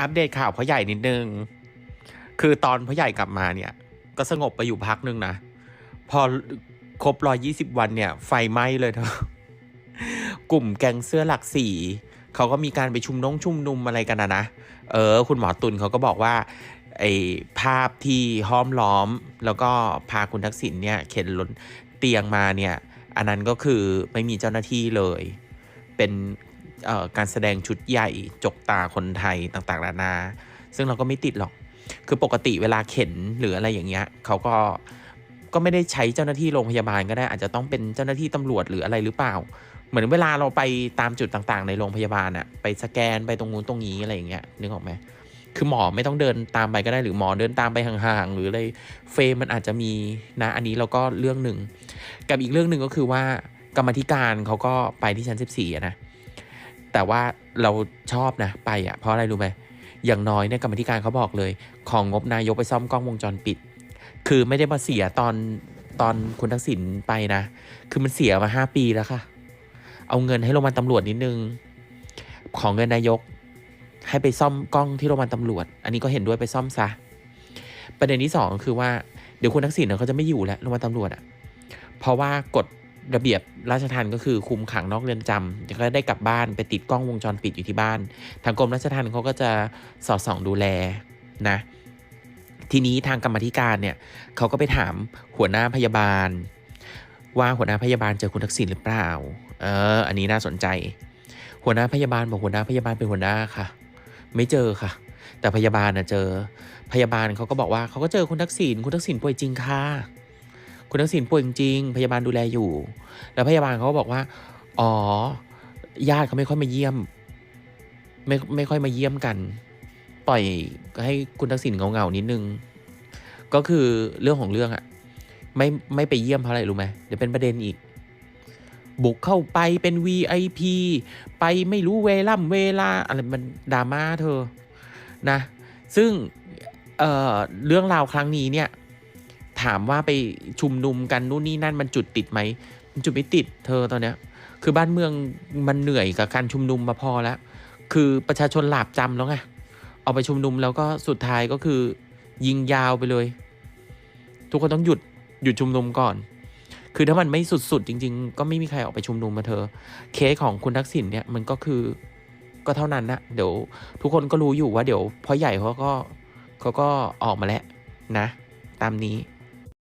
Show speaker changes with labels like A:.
A: อัปเดตข่าวพ่อใหญ่นิดนึง คือตอนพ่อใหญ่กลับมาเนี่ย ก็สงบไปอยู่พักหนึ่งนะ พอครบร้อยยี่สิบวันเนี่ย ไฟไหม้เลยเธอกลุ่มแก๊งเสื้อหลักสีเขาก็มีการไปชุมนงชุมนุมอะไรกันนะนะ เออ คุณหมอตุลเขาก็บอกว่าไอ้ภาพที่ห้อมล้อม แล้วก็พาคุณทักษิณเนี่ย เข็นรถเตียงมาเนี่ย อันนั้นก็คือไม่มีเจ้าหน้าที่เลย เป็น การแสดงชุดใหญ่จกตาคนไทยต่างๆนานา ซึ่งเราก็ไม่ติดหรอก คือปกติเวลาเข็นหรืออะไรอย่างเงี้ยเขาก็ก็ไม่ได้ใช้เจ้าหน้าที่โรงพยาบาลก็ได้อาจจะต้องเป็นเจ้าหน้าที่ตำรวจหรืออะไรหรือเปล่า เหมือนเวลาเราไปตามจุดต่างๆ ในโรงพยาบาลอะไปสแกนไปตรงนู้นตรงนี้อะไรอย่างเงี้ยนึกออกไหมคือหมอไม่ต้องเดินตามไปก็ได้หรือหมอเดินตามไปห่างๆหรืออะไรเฟรมมันอาจจะมีนะอันนี้เราก็เรื่องหนึ่งกับอีกเรื่องหนึ่งก็คือว่ากรรมธิการเขาก็ไปที่ชั้น 14นะ แต่ว่าเราชอบนะไปอะเพราะอะไรรู้ไหมอย่างน้อยเนี่ยกรรมธิการเขาบอกเลย ของงบนายกไปซ่อมกล้องวงจรปิด คือไม่ได้มาเสียตอนตอนคุณทักษิณไปนะ คือมันเสียมาห้าปีแล้วค่ะ เอาเงินให้โรงพยาบาลตำรวจนิดนึง ของเงินนายก ให้ไปซ่อมกล้องที่โรงพยาบาลตำรวจ อันนี้ก็เห็นด้วยไปซ่อมซะ ประเด็นที่สองก็คือว่าเดี๋ยวคุณทักษิณเขาจะไม่อยู่แล้วโรงพยาบาลตำรวจอะ เพราะว่ากฎ ระเบียบราชทัณฑ์ก็คือคุมขังนอกเรือนจำจะก็ได้กลับบ้านไปติดกล้องวงจรปิดอยู่ที่บ้าน ทางกรมราชทัณฑ์เขาก็จะสอดส่องดูแลนะทีนี้ทางกรรมธิการเนี่ยเขาก็ไปถามหัวหน้าพยาบาล ว่าหัวหน้าพยาบาลเจอคุณทักษิณหรือเปล่า เออ อันนี้น่าสนใจ หัวหน้าพยาบาลบอกหัวหน้าพยาบาลเป็นหัวหน้าค่ะ ไม่เจอค่ะ แต่พยาบาลนะเจอ พยาบาลเขาก็บอกว่าเขาก็เจอคุณทักษิณคุณทักษิณป่วยจริงค่ะ คุณทักษิณป่วยจริงๆพยาบาลดูแลอยู่ แล้วพยาบาลเขาก็บอกว่า อ๋อ ญาติเขาไม่ค่อยมาเยี่ยม ไม่ไม่ค่อยมาเยี่ยมกัน ปล่อยให้คุณทักษิณเหงาๆนิดนึง ก็คือเรื่องของเรื่องอะไม่ไม่ไปเยี่ยมเพราะอะไรรู้ไหมเดี๋ยวเป็นประเด็นอีก บุกเข้าไปเป็น VIP ไปไม่รู้เวล่ำเวลาอะไรมันดราม่าเธอนะ ซึ่งเเรื่องราวครั้งนี้เนี่ย ถามว่าไปชุมนุมกันนู่นนี่นั่นมันจุดติดไหมมันจุดไม่ติดเธอตอนเนี้ย คือบ้านเมืองมันเหนื่อยกับการชุมนุมมาพอแล้ว คือประชาชนหลาบจำแล้วไงเอาไปชุมนุมแล้วก็สุดท้ายก็คือ ยิงยาวไปเลย ทุกคนต้องหยุดหยุดชุมนุมก่อน คือถ้ามันไม่สุดๆจริง ๆ ก็ไม่มีใครออกไปชุมนุมมาเธอ เคสของคุณทักษิณเนี่ยมันก็คือก็เท่านั้นนะเดี๋ยวทุกคนก็รู้อยู่ว่าเดี๋ยวพ่อใหญ่เขาก็เขาก็ออกมาแล้วนะ ตามนี้